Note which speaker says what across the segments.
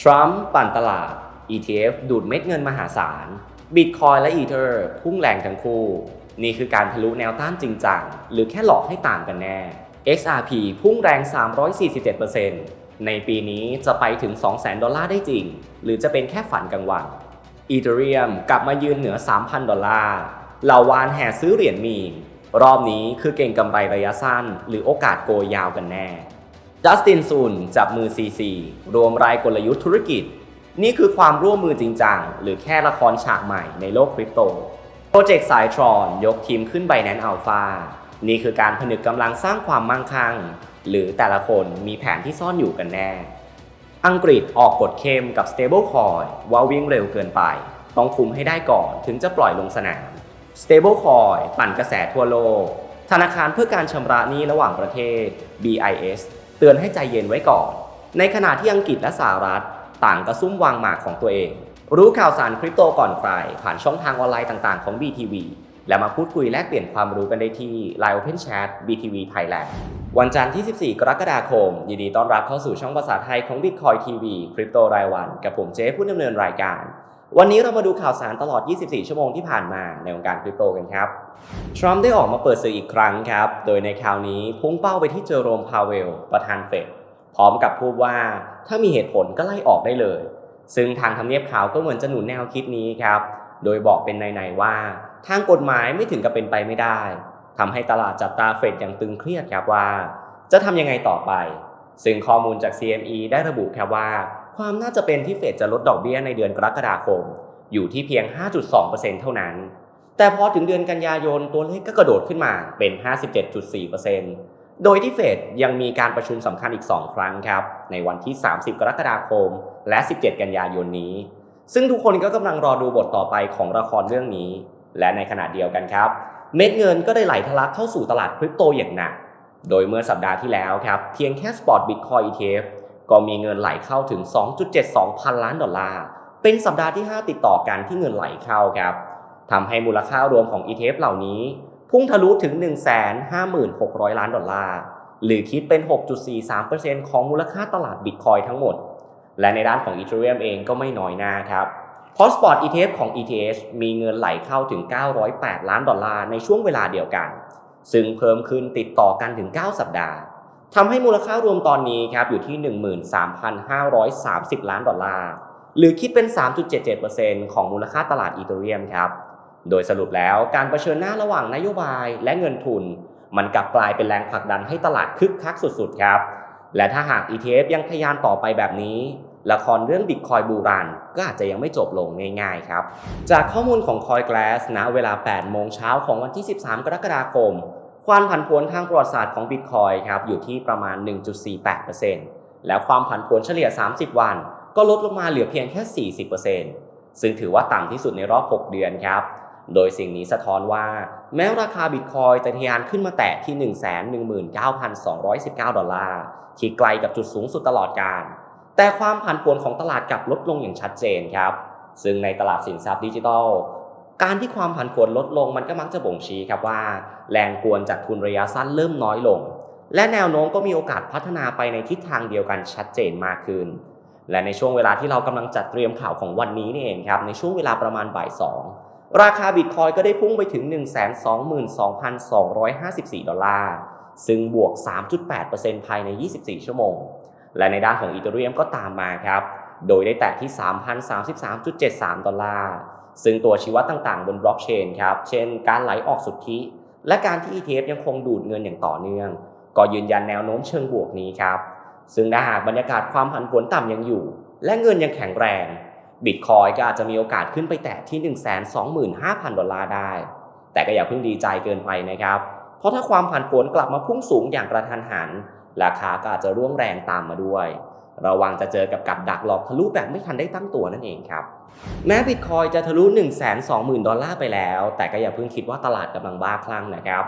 Speaker 1: ทรัมป์ปั่นตลาด ETF ดูดเม็ดเงินมหาศาล Bitcoin และ Ether พุ่งแรงทั้งคู่ นี่คือการทะลุแนวต้านจริงจัง หรือแค่หลอกให้ต่างกันแน่ XRP พุ่งแรง 347%ในปีนี้จะไปถึง 200,000 ดอลลาร์ได้จริง หรือจะเป็นแค่ฝันกลางวัน Ethereum กลับมายืนเหนือ 3,000 ดอลลาร์เหล่าวานแห่ซื้อเหรียญมี รอบนี้คือเก่งกำไรระยะสั้น หรือโอกาสโกยยาวกันแน่ จัสตินซุนจับมือ CC รวมรายกลยุทธ์ธุรกิจ นี่คือความร่วมมือจริงจัง หรือแค่ละครฉากใหม่ในโลกคริปโต โปรเจกต์สายทรอนยกทีมขึ้นไบแนนอัลฟานี่คือการผนึกกำลังสร้างความมั่งคั่ง หรือแต่ละคนมีแผนที่ซ่อนอยู่กันแน่ อังกฤษออกกฎเข้มกับ Stablecoin ว่าวิ่งเร็วเกินไป ต้องคุมให้ได้ก่อนถึงจะปล่อยลงสนาม Stablecoin ปั่นกระแสทั่วโลก ธนาคารเพื่อการชำระหนี้ระหว่างประเทศ BIS เตือนให้ใจเย็นไว้ก่อน ในขณะที่อังกฤษและสหรัฐ ต่างกระซุ่มวางหมากของตัวเอง รู้ข่าวสารคริปโตก่อนใคร ผ่านช่องทางออนไลน์ต่างๆของ BTV และมาพูดคุยแลกเปลี่ยนความรู้กันได้ที่ Line Open Chat BTV Thailand วันจันทร์ที่ 14 กรกฎาคม ยินดีต้อนรับเข้าสู่ช่องภาษาไทยของ Bitcoin TV คริปโตรายวัน กับผมเจ๊ผู้ดำเนินรายการ วันนี้เรามาดูข่าวสารตลอด 24 ชั่วโมงที่ผ่านมาในวงการคริปโตกันครับ ทรัมป์ได้ออกมาเปิดสื่ออีกครั้งครับ โดยในคราวนี้พุ่งเป้าไปที่เจอโรมพาเวล ประธานเฟด พร้อมกับพูดว่าถ้ามีเหตุผลก็ไล่ออกได้เลย ซึ่งทางทำเนียบขาวก็เหมือนจะหนุนแนวคิดนี้ครับ โดยบอกเป็นในๆว่า ทางกฎหมายไม่ถึงกับเป็นไปไม่ได้ทำให้ตลาดจับตาเฟดอย่างตึงเครียดครับว่า จะทำยังไงต่อไป ซึ่งข้อมูลจาก CME ได้ระบุครับว่า ความน่าจะเป็นที่เฟดจะลดดอกเบี้ยในเดือนกรกฎาคม อยู่ที่เพียง 5.2%เท่านั้น แต่พอถึงเดือนกันยายนตัวเลขก็กระโดดขึ้นมาเป็น 57.4%โดยที่เฟดยังมีการประชุมสำคัญอีก 2 ครั้งครับ ในวันที่ 30 กรกฎาคม และ 17 กันยายนนี้ ซึ่งทุกคนก็กำลังรอดูบทต่อไปของละครเรื่องนี้ และในขณะเดียวกันครับ เม็ดเงินก็ได้ไหลทะลักเข้าสู่ตลาดคริปโตอย่างหนัก โดยเมื่อสัปดาห์ที่แล้วครับเพียงแค่ Spot Bitcoin ETF ก็มีเงินไหลเข้าถึง 2.72 พันล้านดอลลาร์ เป็นสัปดาห์ที่ 5 ติดต่อกันที่เงินไหลเข้าครับทำให้มูลค่ารวมของ ETF เหล่านี้ พุ่งทะลุถึง 156,000 ล้านดอลลาร์ หรือคิดเป็น 6.43%ของมูลค่าตลาดบิตคอยทั้งหมด และในด้านของ Ethereum เองก็ไม่น้อยหน้าครับเพราะ Spot ETF ของ ETH มีเงินไหลเข้าถึง 908 ล้านดอลลาร์ในช่วงเวลาเดียวกัน ซึ่งเพิ่มขึ้นติดต่อกันถึง 9 สัปดาห์ ทำให้มูลค่ารวมตอนนี้ครับอยู่ที่ 13,530 ล้านดอลลาร์ หรือคิดเป็น 3.77%ของมูลค่าตลาดอีเทเรียมครับ โดยสรุปแล้วการประชิญหน้าระหว่างนโยบายและเงินทุน มันกลับกลายเป็นแรงผลักดันให้ตลาดคึกคักสุดๆครับ และถ้าหาก ETF ยังทะยานต่อไปแบบนี้ละครเรื่องบิตคอยบูรันก็อาจจะยังไม่จบลงง่ายๆครับ จากข้อมูลของ Coin Glass ณเวลา 8 โมงเช้าของวันที่ 13 กรกฎาคม ความผันผวนทางประวัติศาสตร์ของบิตคอยครับอยู่ที่ประมาณ 1.48%แล้วความผันผวนเฉลี่ย 30 วัน ก็ลดลงมาเหลือเพียงแค่ 40%ซึ่งถือว่าต่ำที่สุดในรอบ 6 เดือนครับ โดยสิ่งนี้สะท้อนว่า แม้ราคาบิตคอยจะทะยานขึ้นมาแตะที่ 119,219 ดอลลาร์ที่ไกลกับจุดสูงสุดตลอดการ แต่ความผันผวนของตลาดกลับลดลงอย่างชัดเจนครับ ซึ่งในตลาดสินทรัพย์ดิจิทัล การที่ความผันผวนลดลงมันก็มักจะบ่งชี้ครับว่า แรงกวนจากทุนระยะสั้นเริ่มน้อยลง และแนวโน้มก็มีโอกาสพัฒนาไปในทิศทางเดียวกันชัดเจนมากขึ้น และในช่วงเวลาที่เรากำลังจัดเตรียมข่าวของวันนี้นี่เองครับในช่วงเวลาประมาณบ่ายสองราคาบิตคอยก็ได้พุ่งไปถึง 122,254 ดอลลาร์ ซึ่งบวก 3.8%ภายใน 24 ชั่วโมง และในด้านของอีเทเรียมก็ตามมาครับ โดยได้แตะที่ 3,033.73 ดอลลาร์ ซึ่งตัวชี้วัดต่างๆ บนบล็อกเชนครับ เช่น การไหลออกสุทธิ และการที่ ETF ยังคงดูดเงินอย่างต่อเนื่อง ก็ยืนยันแนวโน้มเชิงบวกนี้ครับ ซึ่งถ้าหากบรรยากาศความผันผวนต่ำยังอยู่ และเงินยังแข็งแรงบิตคอยก็อาจจะมีโอกาสขึ้นไปแตะที่ 125,000 ดอลลาร์ได้ แต่ก็อย่าเพิ่งดีใจเกินไปนะครับ เพราะถ้าความผันผวนกลับมาพุ่งสูงอย่างกระทันหัน ราคาก็อาจจะร่วงแรงตามมาด้วย ระวังจะเจอกับกับดักหลอกทะลุแบบไม่ทันได้ตั้งตัวนั่นเองครับ แม้บิตคอยจะทะลุ 120,000 ดอลลาร์ไปแล้ว แต่ก็อย่าเพิ่งคิดว่าตลาดกำลังบ้าคลั่งนะครับ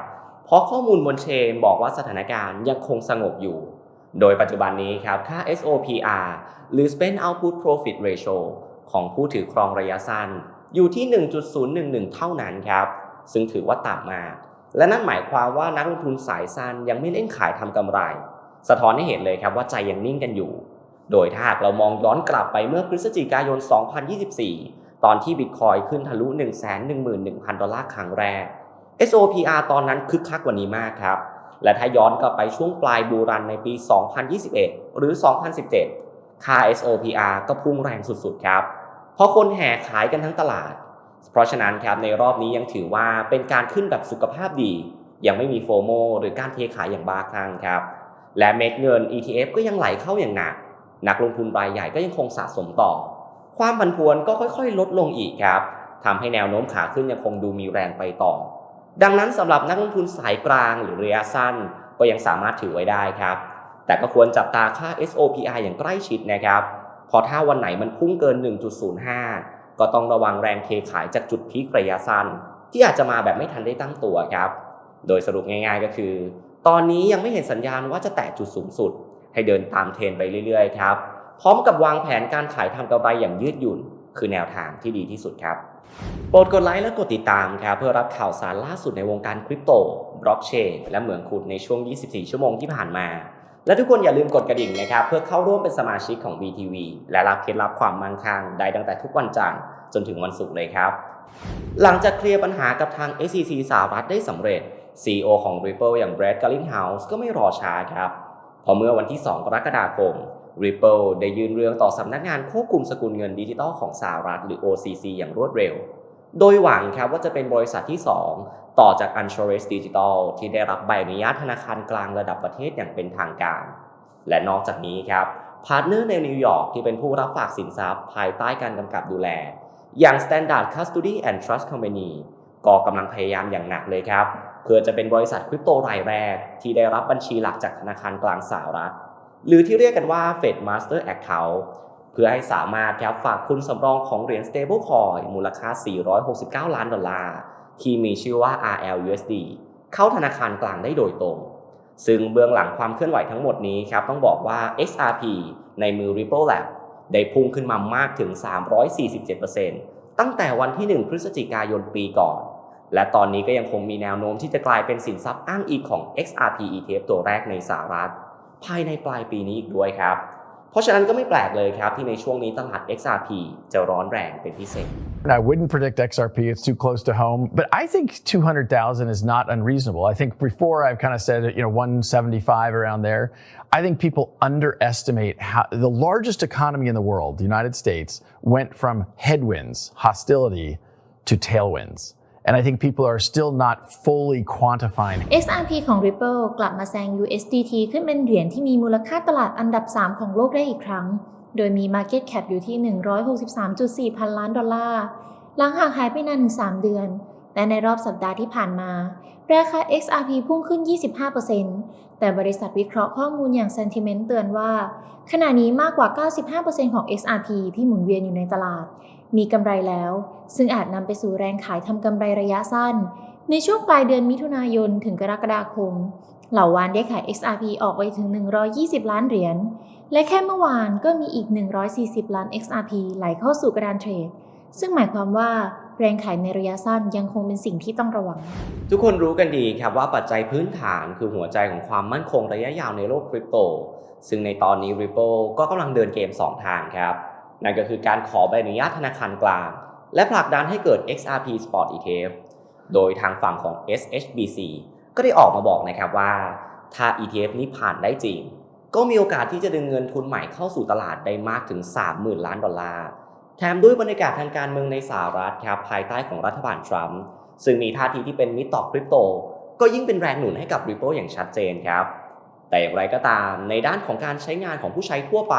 Speaker 1: เพราะข้อมูลบนเชนบอกว่าสถานการณ์ยังคงสงบอยู่ โดยปัจจุบันนี้ครับค่า SOPR หรือ Spend Output Profit Ratio ของผู้ถือครองระยะสั้น อยู่ที่ 1.011 เท่านั้นครับ ซึ่งถือว่าต่ำมาก และนั่นหมายความว่านักลงทุนสายสั้นยังไม่เล่นขายทำกำไร สะท้อนให้เห็นเลยครับว่าใจยังนิ่งกันอยู่ โดยถ้าหากเรามองย้อนกลับไปเมื่อพฤศจิกายน 2024 ตอนที่บิตคอยขึ้นทะลุ 111,000 ดอลลาร์ครั้งแรก SOPR ตอนนั้นคึกคักกว่านี้มากครับ และถ้าย้อนกลับไปช่วงปลายบูรันในปี 2021 หรือ 2017 ค่า SOPR ก็พุ่งแรงสุดๆครับ เพราะคนแห่ขายกันทั้งตลาด เพราะฉะนั้นครับในรอบนี้ยังถือว่าเป็นการขึ้นแบบสุขภาพดี ยังไม่มีโฟโมหรือการเทขายอย่างบ้าคลั่งครับ และเม็ดเงิน ETF ก็ยังไหลเข้าอย่างหนัก นักลงทุนรายใหญ่ก็ยังคงสะสมต่อ ความผันผวนก็ค่อยๆ ลดลงอีกครับทำให้แนวโน้มขาขึ้นยังคงดูมีแรงไปต่อ ดังนั้นสำหรับนักลงทุนสายกลางหรือระยะสั้น ก็ยังสามารถถือไว้ได้ครับ แต่ก็ควรจับตาค่า SOPR อย่างใกล้ชิดนะครับพราะถ้าวันไหนมันพุ่งเกิน 1.05 ก็ต้องระวังแรงเทขายจากจุดพีคระยะสั้น ที่อาจจะมาแบบไม่ทันได้ตั้งตัวครับ โดยสรุปง่ายๆก็คือ ตอนนี้ยังไม่เห็นสัญญาณว่าจะแตะจุดสูงสุด ให้เดินตามเทรนไปเรื่อยๆครับ พร้อมกับวางแผนการขายทำกำไรอย่างยืดหยุ่น คือแนวทางที่ดีที่สุดครับ โปรดกดไลค์และกดติดตามครับเพื่อรับข่าวสารล่าสุดในวงการคริปโต บล็อกเชน และเหมืองขุดในช่วง 24 ชั่วโมงที่ผ่านมา และทุกคนอย่าลืมกดกระดิ่งนะครับเพื่อเข้าร่วมเป็นสมาชิกของ BTV และรับเคล็ดลับความมั่งคั่งได้ตั้งแต่ทุกวันจันทร์จนถึงวันศุกร์เลยครับ หลังจากเคลียร์ปัญหากับทาง SEC สหรัฐได้สำเร็จ CEO ของ Ripple อย่าง Brad Garlinghouse ก็ไม่รอช้าครับ พอเมื่อวันที่ 2 กรกฎาคม Ripple ได้ยื่นเรื่องต่อสำนักงานควบคุมสกุลเงินดิจิทัลของสหรัฐหรือ OCC อย่างรวดเร็ว โดยหวังครับว่าจะเป็นบริษัทที่ 2 ต่อจาก Anchorage Digital ที่ได้รับใบอนุญาตธนาคารกลางระดับประเทศอย่างเป็นทางการ และนอกจากนี้ครับพาร์ทเนอร์ในนิวยอร์กที่เป็นผู้รับฝากสินทรัพย์ภายใต้การกำกับดูแล อย่าง Standard Custody and Trust Company ก็กำลังพยายามอย่างหนักเลยครับ เพื่อจะเป็นบริษัทคริปโตรายแรก ที่ได้รับบัญชีหลักจากธนาคารกลางสหรัฐ หรือที่เรียกกันว่า Fed Master Account เพื่อให้สามารถครับฝากคุณสำรองของเหรียญ stablecoin มูลค่า 469 ล้านดอลลาร์ ที่มีชื่อว่า RLUSD เข้าธนาคารกลางได้โดยตรง ซึ่งเบื้องหลังความเคลื่อนไหวทั้งหมดนี้ครับต้องบอกว่า XRP ในมือ Ripple Lab ได้พุ่งขึ้นมามากถึง 347%ตั้งแต่วันที่ 1 พฤศจิกายนปีก่อน และตอนนี้ก็ยังคงมีแนวโน้มที่จะกลายเป็นสินทรัพย์อ้างอิงของ XRP ETF ตัวแรกในสหรัฐ ภายในปลายปีนี้อีกด้วยครับ เพราะฉะนั้นก็ไม่แปลกเลยครับที่ในช่วงนี้ตลาด XRP จะร้อนแรงเป็นพิเศษ
Speaker 2: I wouldn't predict XRP. It's too close to home. But I think 200,000 is not unreasonable. I think before I've kind of said, you know, 175 around there. I think people underestimate how the largest economy in the world, the United States, went from headwinds, hostility to tailwinds. And I think people are still not fully quantifying
Speaker 3: XRP ของ Ripple กลับมาแซง USDT ขึ้นเป็นเหรียญที่มีมูลค่าตลาดอันดับ 3 ของโลกได้อีกครั้ง โดยมี Market Cap อยู่ที่ 163.4 พันล้านดอลลาร์ หลังห่างหายไปนานถึง 3 เดือน และในรอบสัปดาห์ที่ผ่านมา ราคา XRP พุ่งขึ้น 25%แต่บริษัทวิเคราะห์ข้อมูลอย่าง Sentiment เตือนว่า ขณะนี้มากกว่า 95%ของ XRP ที่หมุนเวียนอยู่ในตลาด มีกำไรแล้ว ซึ่งอาจนำไปสู่แรงขายทำกำไรระยะสั้น ในช่วงปลายเดือนมิถุนายนถึงกรกฎาคม เหล่าวานได้ขาย XRP ออกไปถึง 120 ล้านเหรียญ และแค่เมื่อวานก็มีอีก 140 ล้าน XRP ไหลเข้าสู่กระดานเทรด ซึ่งหมายความว่า แรงขายในระยะสั้นยังคงเป็นสิ่งที่ต้องระวัง
Speaker 1: ทุกคนรู้กันดีครับว่าปัจจัยพื้นฐานคือหัวใจของความมั่นคงระยะยาวในโลกคริปโต ซึ่งในตอนนี้ Ripple ก็กำลังเดินเกม 2 ทางครับ นั่นก็คือการขอใบอนุญาตธนาคารกลาง และผลักดันให้เกิด XRP Spot ETF โดยทางฝั่งของ SHBC ก็ได้ออกมาบอกนะครับว่าถ้า ETF นี้ผ่านได้จริง ก็มีโอกาสที่จะดึงเงินทุนใหม่เข้าสู่ตลาดได้มากถึง 30,000 ล้านดอลลาร์ แถมด้วยบรรยากาศทางการเมืองในสหรัฐครับภายใต้ของรัฐบาลทรัมป์ซึ่งมีท่าทีที่เป็นมิตรต่อคริปโต ก็ยิ่งเป็นแรงหนุนให้กับ Ripple อย่างชัดเจนครับ แต่อย่างไรก็ตามในด้านของการใช้งานของผู้ใช้ทั่วไป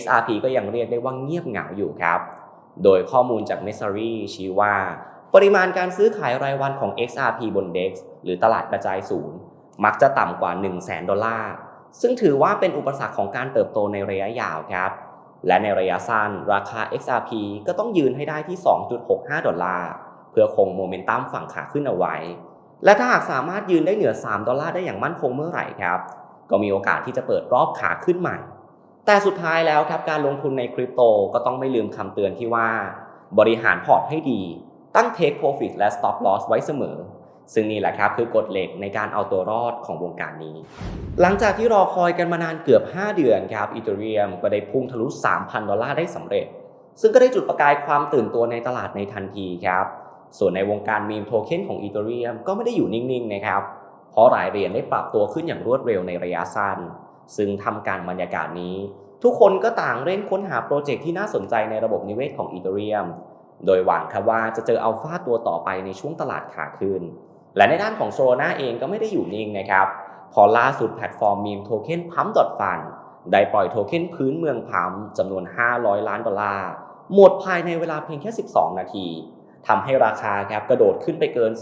Speaker 1: XRP ก็ยังเรียกได้ว่าเงียบเหงาอยู่ครับ โดยข้อมูลจาก m e s s a r y ชี้ว่า ปริมาณการซื้อขายรายวันของ XRP บน DEX หรือตลาดกระจายศูนย์ มักจะต่ำกว่า 1 0 0 0 0แดอลลาร์ ซึ่งถือว่าเป็นอุปสรรคของการเติบโตในระยะยาวครับ และในระยะสั้นราคา XRP ก็ต้องยืนให้ได้ที่ 2.65 ดอลลาร์ เพื่อคงโมเมนตัมฝั่งขาขึ้นเอาไว้ และถ้าหากสามารถยืนได้เหนือ 3 ดอลลาร์ได้อย่างมั่นคงเมื่อไหร่ครับ ก็มีโอกาสที่จะเปิดรอบขาขึ้นใหม่ แต่สุดท้ายแล้วครับการลงทุนในคริปโตก็ต้องไม่ลืมคำเตือนที่ว่า บริหารพอร์ตให้ดี ตั้ง Take Profit และ Stop Loss ไว้เสมอ ซึ่งนี่แหละครับคือกฎเหล็กในการเอาตัวรอดของวงการนี้ หลังจากที่รอคอยกันมานานเกือบ 5 เดือนครับอีเทเรียมก็ได้พุ่งทะลุ 3,000 ดอลลาร์ได้สำเร็จ ซึ่งก็ได้จุดประกายความตื่นตัวในตลาดในทันทีครับ ส่วนในวงการมีมโทเค็นของอีเทเรียมก็ไม่ได้อยู่นิ่งๆนะครับ เพราะหลายเหรียญได้ปรับตัวขึ้นอย่างรวดเร็วในระยะสั้น ซึ่งทำการบรรยากาศนี้ ทุกคนก็ต่างเร่งค้นหาโปรเจกต์ที่น่าสนใจในระบบนิเวศของอีเทเรียม โดยหวังครับว่าจะเจออัลฟาตัวต่อไปในช่วงตลาดขาขึ้น และในด้านของโซลนาเองก็ไม่ได้อยู่นิ่งนะครับ พอล่าสุดแพลตฟอร์มมีมโทเค็นพัมดอทฟันได้ปล่อยโทเค็นพื้นเมืองพัมจำนวน 500 ล้านดอลลาร์ หมดภายในเวลาเพียงแค่ 12 นาทีทำให้ราคาครับกระโดดขึ้นไปเกิน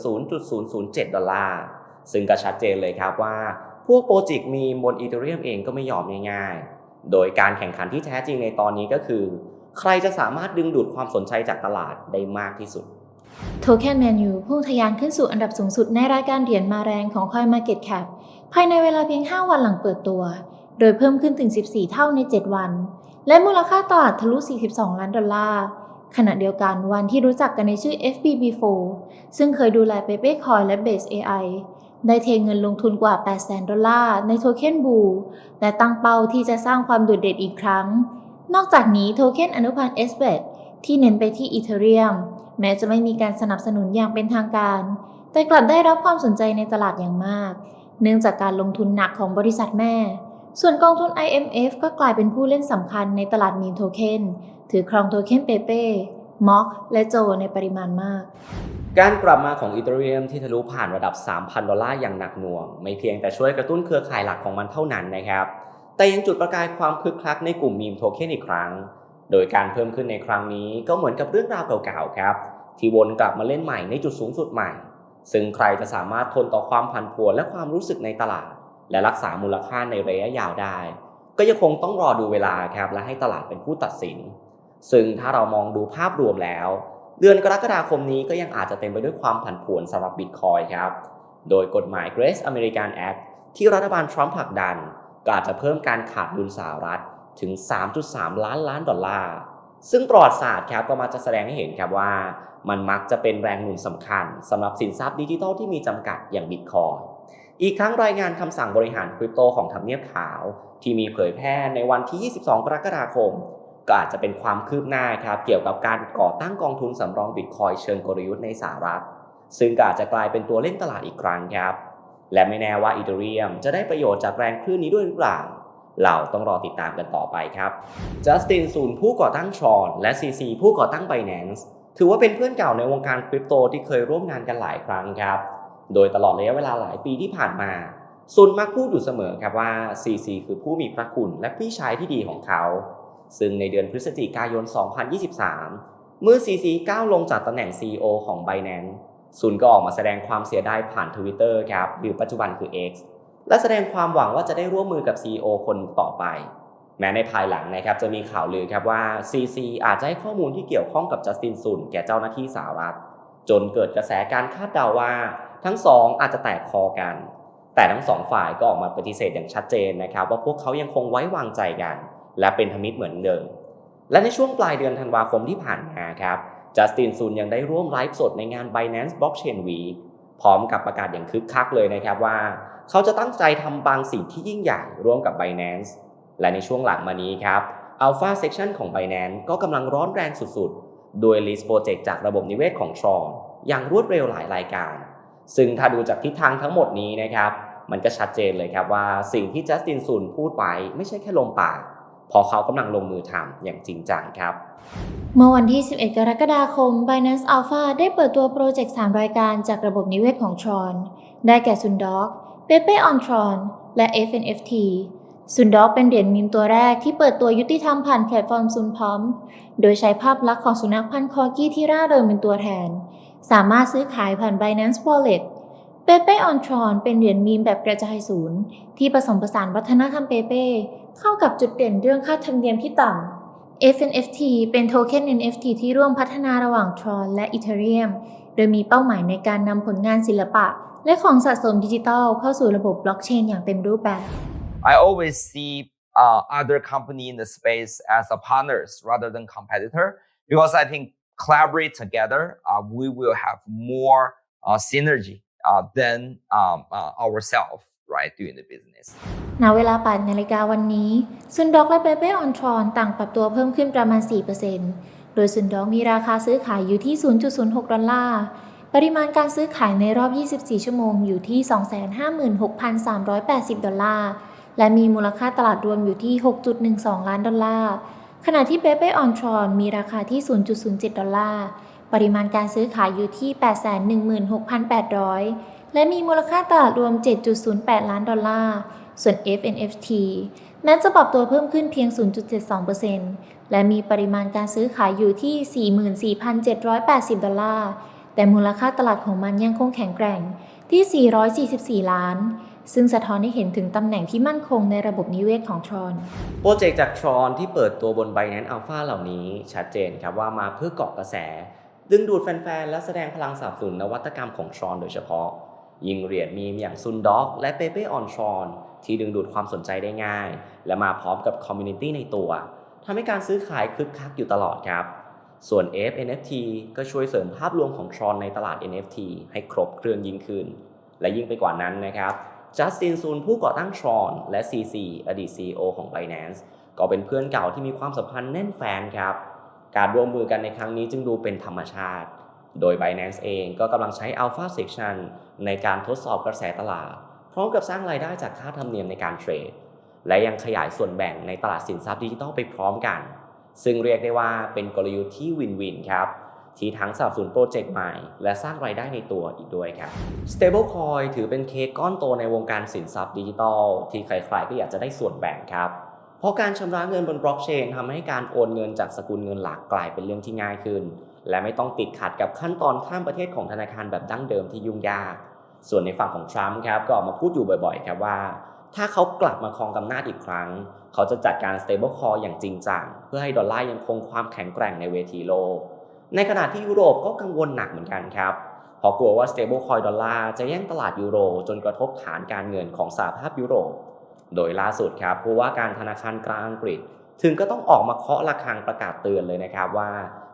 Speaker 1: 0.007 ดอลลาร์ ซึ่งก็ชัดเจนเลยครับว่า พวกโปรเจกต์มีบนอีเทเรียมเองก็ไม่ยอมง่ายๆ โดยการแข่งขันที่แท้จริงในตอนนี้ก็คือ ใครจะสามารถดึงดูดความสนใจจากตลาดได้มากที่สุด
Speaker 3: โทเค็นแมนยูพุ่งทะยานขึ้นสู่อันดับสูงสุดในรายการเหรียญมาแรงของ CoinMarketCap ภายในเวลาเพียง 5 วันหลังเปิดตัว โดยเพิ่มขึ้นถึง 14 เท่าใน 7 วัน และมูลค่าตลาดทะลุ 42 ล้านดอลลาร์ ขณะเดียวกันวันที่รู้จักกันในชื่อ FBB4 ซึ่งเคยดูแล p a y p a y Coin และ Base AI ได้เทเงินลงทุนกว่า800,000ดอลลาร์ในโทเค็นบูและตั้งเป้าที่จะสร้างความโดดเด่นอีกครั้ง นอกจากนี้โทเค็นอนุพันธ์ SBET ที่เน้นไปที่อีเทเรียม แม้จะไม่มีการสนับสนุนอย่างเป็นทางการ แต่กลับได้รับความสนใจในตลาดอย่างมาก เนื่องจากการลงทุนหนักของบริษัทแม่ ส่วนกองทุน IMF ก็กลายเป็นผู้เล่นสำคัญในตลาดมีมโทเค็นถือครองโทเค็นเปเป้ม็อกและโจในปริมาณมาก
Speaker 1: การกลับมาของอีเทเรียมที่ทะลุผ่านระดับ 3,000 ดอลลาร์อย่างหนักหน่วง ไม่เพียงแต่ช่วยกระตุ้นเครือข่ายหลักของมันเท่านั้นนะครับ แต่ยังจุดประกายความคึกคักในกลุ่มมีมโทเค็นอีกครั้ง โดยการเพิ่มขึ้นในครั้งนี้ก็เหมือนกับเรื่องราวเก่าๆครับ ที่วนกลับมาเล่นใหม่ในจุดสูงสุดใหม่ ซึ่งใครจะสามารถทนต่อความผันผวนและความรู้สึกในตลาด และรักษามูลค่าในระยะยาวได้ ก็ยังคงต้องรอดูเวลาครับและให้ตลาดเป็นผู้ตัดสิน ซึ่งถ้าเรามองดูภาพรวมแล้ว เดือนกรกฎาคมนี้ก็ยังอาจจะเต็มไปด้วยความผันผวนสำหรับบิตคอยครับโดยกฎหมาย Grace American Act ที่รัฐบาลทรัมป์ผลักดันก็อาจจะเพิ่มการขาดดุลสหรัฐ ถึง 3.3 ล้านล้านดอลลาร์ ซึ่งประวัติศาสตร์ครับก็มาจะแสดงให้เห็นครับว่า มันมักจะเป็นแรงหนุนสำคัญสำหรับสินทรัพย์ดิจิทัลที่มีจำกัดอย่างบิตคอยอีกทั้งรายงานคำสั่งบริหารคริปโตของทำเนียบขาว ที่มีเผยแพร่ในวันที่ 22 กรกฎาคม ก็อาจจะเป็นความคืบหน้าครับเกี่ยวกับการก่อตั้งกองทุนสำรองบิตคอยเชิงกลยุทธ์ในสหรัฐ ซึ่งก็อาจจะกลายเป็นตัวเล่นตลาดอีกครั้งครับ และไม่แน่ว่าอีเทเรียมจะได้ประโยชน์จากแรงคลื่นนี้ด้วยหรือเปล่า เราต้องรอติดตามกันต่อไปครับจัสตินซูนผู้ก่อตั้งชอนและ CC ผู้ก่อตั้ง Binance ถือว่าเป็นเพื่อนเก่าในวงการคริปโตที่เคยร่วมงานกันหลายครั้งครับ โดยตลอดระยะเวลาหลายปีที่ผ่านมาซุนมักพูดอยู่เสมอครับว่า CC คือผู้มีพระคุณและพี่ชายที่ดีของเขา ซึ่งในเดือนพฤศจิกายน 2023 เมื่อ CC ก้าวลงจากตำแหน่ง CEO ของ Binance ซุนก็ออกมาแสดงความเสียดายผ่าน Twitter ครับหรือปัจจุบันคือ X และแสดงความหวังว่าจะได้ร่วมมือกับ CEO คนต่อไป แม้ในภายหลังนะครับจะมีข่าวลือครับว่า CC อาจจะให้ข้อมูลที่เกี่ยวข้องกับจัสตินซุนแก่เจ้าหน้าที่สหรัฐ จนเกิดกระแสการคาดเดาว่า ทั้งสองอาจจะแตกคอกัน แต่ทั้งสองฝ่ายก็ออกมาปฏิเสธอย่างชัดเจนนะครับว่าพวกเขายังคงไว้วางใจกัน และเป็นธมิตรเหมือนเดิม และในช่วงปลายเดือนธันวาคมที่ผ่านมาครับจัสตินซุนยังได้ร่วมไลฟ์สดในงาน Binance Blockchain Week พร้อมกับประกาศอย่างคึกคักเลยนะครับว่า เขาจะตั้งใจทำบางสิ่งที่ยิ่งใหญ่ร่วมกับ Binance และในช่วงหลังมานี้ครับ Alpha Section ของ Binance ก็กำลังร้อนแรงสุดๆ โดย list โปรเจกต์จากระบบนิเวศของ Tron อย่างรวดเร็วหลายรายการ ซึ่งถ้าดูจากทิศทางทั้งหมดนี้นะครับ มันก็ชัดเจนเลยครับว่าสิ่งที่จัสตินซุนพูดไว้ไม่ใช่แค่ลมปากเพอเขากำลังลงมือทำอย่างจริงจังครับ
Speaker 3: เมื่อวันที่ 11 กรกฎาคม Binance Alpha ได้เปิดตัวโปรเจกต์ 3 รายการจากระบบนิเวศของ Tron ได้แก่ Sundog, Pepe on Tron และ FNFT Sundog เป็นเหรียญมีมตัวแรกที่เปิดตัวยุติธรรมผ่านแพลตฟอร์ม Sunpump โดยใช้ภาพลักษณ์ของสุนัขพันธุ์คอกี้ที่ร่าเริงเป็นตัวแทน สามารถซื้อขายผ่าน Binance Wallet Pepe on Tron เป็นเหรียญมีมแบบกระจายศูนย์ ที่ผสมผสานวัฒนธรรมเปเป้เข้ากับจุดเด่นเรื่องค่าธรรมเนียมที่ต่ำ FNFT เป็นโทเค็น NFT ที่ร่วมพัฒนาระหว่าง Tron และ Ethereum โดยมีเป้าหมายในการนำผลงานศิลปะ และของสะสมดิจิทัลเข้าสู่ระบบบล็อกเชนอย่างเต็มรูปแบบ
Speaker 4: I always see uh, other company in the space as a partners rather than competitor because I think collaborate together, uh, we will have more uh, synergy uh, than um, uh, ourselves, right, doing the business.
Speaker 3: ณเวลา8นาฬิกาวันนี้ ซุนด็อกและเปเป้ออนทรอนต่างปรับตัวเพิ่มขึ้นประมาณ 4%โดยซุนด็อกมีราคาซื้อขายอยู่ที่ 0.06 ดอลลาร์ ปริมาณการซื้อขายในรอบ 24 ชั่วโมงอยู่ที่ 256,380 ดอลลาร์ และมีมูลค่าตลาดรวมอยู่ที่ 6.12 ล้านดอลลาร์ ขณะที่เปเป้ออนทรอนมีราคาที่ 0.07 ดอลลาร์ ปริมาณการซื้อขายอยู่ที่ 816,800 และมีมูลค่าตลาดรวม 7.08 ล้านดอลลาร์ ส่วน FNFT แม้จะปรับตัวเพิ่มขึ้นเพียง 0.72%และมีปริมาณการซื้อขายอยู่ที่ 44,780 ดอลลาร์ แต่มูลค่าตลาดของมันยังคงแข็งแกร่งที่ 444 ล้าน ซึ่งสะท้อนให้เห็นถึงตำแหน่งที่มั่นคงในระบบนิเวศของทรอน
Speaker 1: โปรเจกต์จาก Tron ที่เปิดตัวบน Binance Alpha เหล่านี้ชัดเจนครับว่ามาเพื่อเกาะกระแส ดึงดูดแฟนๆ และแสดงพลังสนับสนุนนวัตกรรมของ Tron โดยเฉพาะ ยิงเหรียญมีมอย่างซุนด็อกและเปเป้ออนทรอนที่ดึงดูดความสนใจได้ง่าย และมาพร้อมกับคอมมูนิตี้ในตัวทำให้การซื้อขายคึกคักอยู่ตลอดครับ ส่วน FNFT ก็ช่วยเสริมภาพรวมของ Tron ในตลาด NFT ให้ครบเครื่องยิ่งขึ้น และยิ่งไปกว่านั้นนะครับจัสตินซูนผู้ก่อตั้ง Tron และ CC อดีต CEO ของ Binance ก็เป็นเพื่อนเก่าที่มีความสัมพันธ์แน่นแฟนครับ การร่วมมือกันในครั้งนี้จึงดูเป็นธรรมชาติ โดย Binance เองก็กำลังใช้ Alpha Section ในการทดสอบกระแสตลาด พร้อมกับสร้างรายได้จากค่าธรรมเนียมในการเทรด และยังขยายส่วนแบ่งในตลาดสินทรัพย์ดิจิทัลไปพร้อมกัน ซึ่งเรียกได้ว่าเป็นกลยุทธ์ที่วินวินครับที่ทั้งสนับสนุนโปรเจกต์ใหม่ และสร้างรายได้ในตัวอีกด้วยครับ Stablecoin ถือเป็นเค้กก้อนโตในวงการสินทรัพย์ดิจิทัล ที่ใครๆก็อยากจะได้ส่วนแบ่งครับ เพราะการชำระเงินบนบล็อกเชนทำให้การโอนเงินจากสกุลเงินหลักกลายเป็นเรื่องที่ง่ายขึ้น และไม่ต้องติดขัดกับขั้นตอนข้ามประเทศของธนาคารแบบดั้งเดิมที่ยุ่งยาก ส่วนในฝั่งของทรัมป์ครับก็ออกมาพูดอยู่บ่อยๆ ครับว่า ถ้าเขากลับมาครองอำนาจอีกครั้ง เขาจะจัดการ stable coin อย่างจริงจังเพื่อให้ดอลลาร์ยังคงความแข็งแกร่งในเวทีโลก ในขณะที่ยุโรปก็กังวลหนักเหมือนกันครับเพราะกลัวว่า stable coin ดอลลาร์จะแย่งตลาดยูโรจนกระทบฐานการเงินของสหภาพยุโรป โดยล่าสุดครับผู้ว่าการธนาคารกลางอังกฤษ ถึงก็ต้องออกมาเคาะระฆังประกาศเตือนเลยนะครับว่า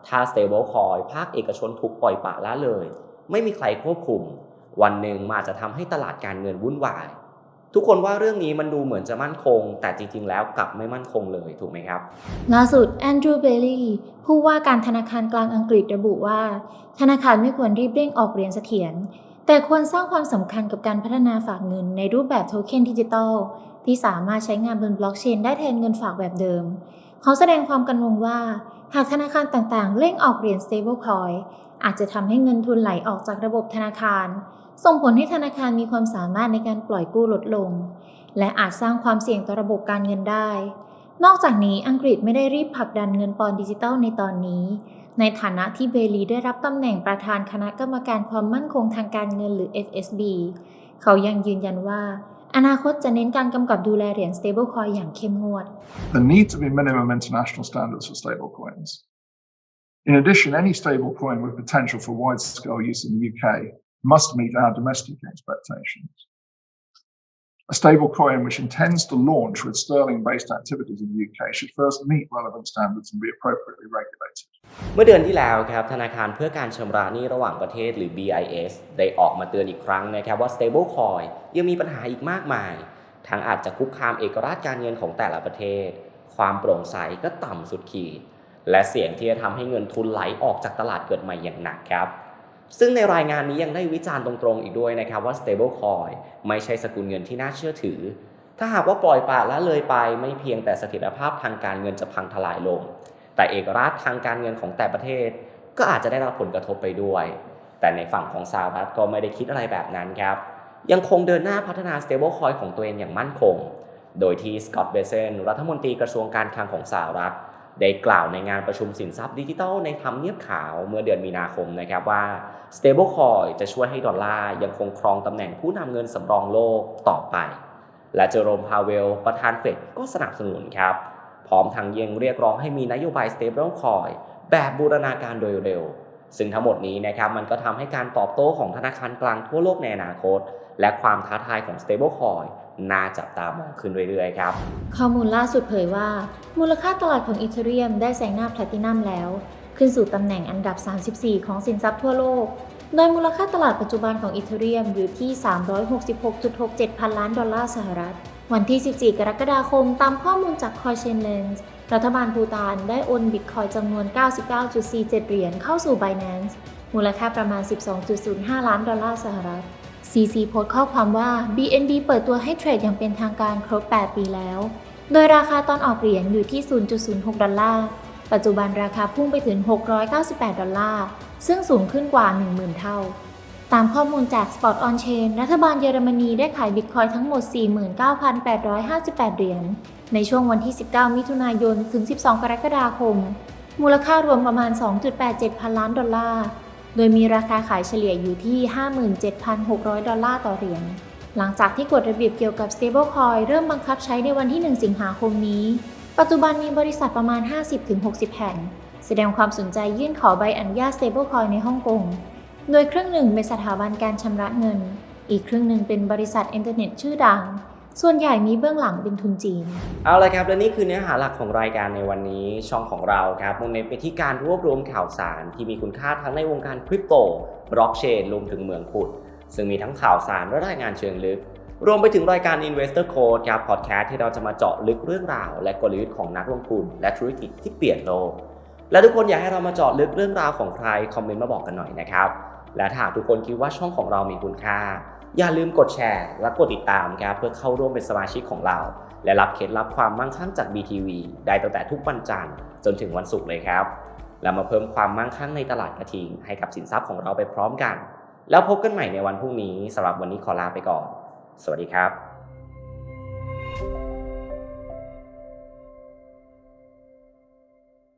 Speaker 1: ถ้า stable coin ภาคเอกชนถูกปล่อยปละละเลย ไม่มีใครควบคุม วันหนึ่งมันอาจจะทำให้ตลาดการเงินวุ่นวาย ทุกคนว่าเรื่องนี้มันดูเหมือนจะมั่นคง แต่จริง ๆ แล้วกลับไม่มั่นคงเลยถูกไหมครับ
Speaker 3: ล่าสุดแอนดรูว์เบลลี่ผู้ว่าการธนาคารกลางอังกฤษระบุว่า ธนาคารไม่ควรรีบเร่งออกเหรียญเสถียรแต่ควรสร้างความสำคัญกับการพัฒนาฝากเงินในรูปแบบโทเค็นดิจิตอลที่สามารถใช้งานบนบล็อกเชนได้แทนเงินฝากแบบเดิม เขาแสดงความกังวลว่า หากธนาคารต่างๆ เร่งออกเหรียญ stablecoin อาจจะทำให้เงินทุนไหลออกจากระบบธนาคาร ส่งผลให้ธนาคารมีความสามารถในการปล่อยกู้ลดลง และอาจสร้างความเสี่ยงต่อระบบการเงินได้ นอกจากนี้อังกฤษไม่ได้รีบผลักดันเงินปอนดิจิตัลในตอนนี้ ในฐานะที่เบลีได้รับตำแหน่งประธานคณะกรรมการความมั่นคงทางการเงินหรือ FSB เขายังยืนยันว่า อนาคตจะเน้นการกำกับดูแลเหรียญ stablecoin อย่างเข้มงวด
Speaker 5: There need to be minimum international standards for stablecoins. In addition, any stablecoin with potential for wide-scale use in the UK must meet our domestic expectations. A stablecoin which intends to launch with sterling-based activities in the UK should first meet relevant standards and be appropriately regulated.
Speaker 1: เมื่อเดือนที่แล้วครับธนาคารเพื่อการชำระหนี้ระหว่างประเทศหรือ BIS ได้ออกมาเตือนอีกครั้งนะครับว่า stablecoin ยังมีปัญหาอีกมากมาย ทั้งอาจจะคุกคามเอกราชการเงินของแต่ละประเทศ ความโปร่งใสก็ต่ำสุดขีด และเสี่ยงที่จะทำให้เงินทุนไหลออกจากตลาดเกิดใหม่อย่างหนักครับ ซึ่งในรายงานนี้ยังได้วิจารณ์ตรงๆอีกด้วยนะครับว่า stablecoin ไม่ใช่สกุลเงินที่น่าเชื่อถือ ถ้าหากว่าปล่อยปละละเลยไปไม่เพียงแต่เสถียรภาพทางการเงินจะพังทลายลง แต่เอกราชทางการเงินของแต่ประเทศ ก็อาจจะได้รับผลกระทบไปด้วย แต่ในฝั่งของสหรัฐก็ไม่ได้คิดอะไรแบบนั้นครับ ยังคงเดินหน้าพัฒนา stablecoin ของตัวเองอย่างมั่นคง โดยที่สกอตต์เบเซนรัฐมนตรีกระทรวงการคลังของสหรัฐ ได้กล่าวในงานประชุมสินทรัพย์ดิจิทัลในทำเนียบขาวเมื่อเดือนมีนาคมนะครับว่า stablecoin จะช่วยให้ดอลลาร์ยังคงครองตำแหน่งผู้นำเงินสำรองโลกต่อไป และเจอโรมพาเวล ประธานเฟดก็สนับสนุนครับ พร้อมทางยังเรียกร้องให้มีนโยบาย stablecoin แบบบูรณาการโดยเร็ว ซึ่งทั้งหมดนี้นะครับมันก็ทำให้การตอบโต้ของธนาคารกลางทั่วโลกในอนาคต และความท้าทายของ stablecoin น่าจับตามองขึ้นเรื่อยๆครับ
Speaker 3: ข้อมูลล่าสุดเผยว่า มูลค่าตลาดของอีเทเรียมได้แซงหน้าแพลตินัมแล้ว ขึ้นสู่ตำแหน่งอันดับ 34 ของสินทรัพย์ทั่วโลก โดยมูลค่าตลาดปัจจุบันของอีเทเรียมอยู่ที่ 366.67 พันล้านดอลลาร์สหรัฐ วันที่ 14 กรกฎาคมตามข้อมูลจาก CoinChainLens รัฐบาลภูตานได้โอนบิตคอยจำนวน 99.47 เหรียญเข้าสู่ Binance มูลค่าประมาณ 12.05 ล้านดอลลาร์สหรัฐ CC โพสต์ข้อความว่า BNB เปิดตัวให้เทรดอย่างเป็นทางการครบ 8 ปีแล้ว โดยราคาตอนออกเหรียญอยู่ที่ 0.06 ดอลลาร์ ปัจจุบันราคาพุ่งไปถึง 698 ดอลลาร์ ซึ่งสูงขึ้นกว่า 10,000 เท่า ตามข้อมูลจาก Spot On Chain รัฐบาลเยอรมนีได้ขายบิตคอยทั้งหมด 49,858 เหรียญ ในช่วงวันที่ 19 มิถุนายน ถึง 12 กรกฎาคม มูลค่ารวมประมาณ 2.87 พันล้านดอลลาร์ โดยมีราคาขายเฉลี่ยอยู่ที่ 57,600 ดอลลาร์ต่อเหรียญ หลังจากที่กฎระเบียบเกี่ยวกับ stablecoin เริ่มบังคับใช้ในวันที่ 1 สิงหาคมนี้ ปัจจุบันมีบริษัทประมาณ 50-60 แห่ง แสดงความสนใจยื่นขอใบอนุญาต stablecoin ในฮ่องกง โดยครึ่งหนึ่งเป็นสถาบันการชำระเงิน อีกครึ่งหนึ่งเป็นบริษัทอินเทอร์เน็ตชื่อดัง ส่วนใหญ่มีเบื้องหลังเป็นทุนจีน
Speaker 1: เอาละครับและนี่คือเนื้อหาหลักของรายการในวันนี้ช่องของเราครับมุ่งเน้นไปที่การรวบรวมข่าวสารที่มีคุณค่าทั้งในวงการคริปโตบล็อกเชนรวมถึงเมืองขุด ซึ่งมีทั้งข่าวสารและรายงานเชิงลึก รวมไปถึงรายการ Investor Code ครับพอดแคสต์ที่เราจะมาเจาะลึกเรื่องราว และกลยุทธ์ของนักลงทุน และธุรกิจที่เปลี่ยนโลกและทุกคนอยากให้เรามาเจาะลึกเรื่องราวของใครคอมเมนต์มาบอกกันหน่อยนะครับ และถ้าหากทุกคนคิดว่าช่องของเรามีคุณค่า อย่าลืมกดแชร์ และกดติดตามครับเพื่อเข้าร่วมเป็นสมาชิกของเรา และรับเคล็ดลับความมั่งคั่งจาก BTV ได้ตั้งแต่ทุกวันจันทร์จนถึงวันศุกร์เลยครับ แล้วมาเพิ่มความมั่งคั่งในตลาดกระทิง ให้กับสินทรัพย์ของเราไปพร้อมกัน แล้วพบกันใหม่ในวันพรุ่งนี้สำหรับวันนี้ขอลาไปก่อน สวัสดีครับ